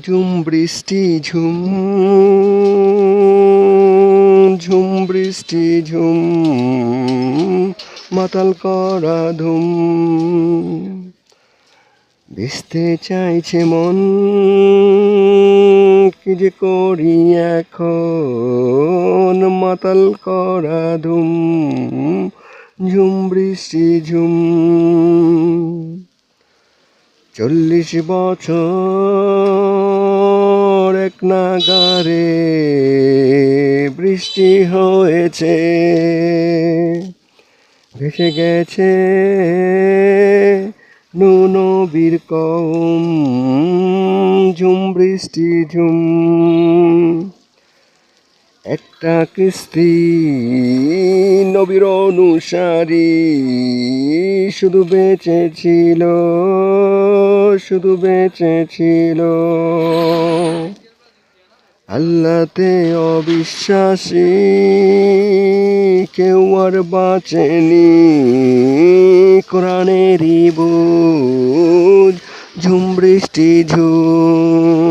ঝুম বৃষ্টি, ঝুম। ঝুম বৃষ্টি, ঝুম। মাতাল করা ধুম। ভিজতে চাইছে মন। কি যে করি এখন? মাতাল করা ধুম। ঝুম বৃষ্টি, ঝুম। চল্লিশ বছর এক নাগারে বৃষ্টি হয়েছে। ভেসে গেছে নুনবীর কম ঝুম বৃষ্টি ঝুম। একটা কিস্তি নবীর অনুসারী শুধু বেঁচে ছিল। শুধু বেঁচে ছিল। আল্লাতে অবিশ্বাসী কেউ আর বাঁচেনি। কোরআনেরই বুঝ ঝুম বৃষ্টি ঝুম।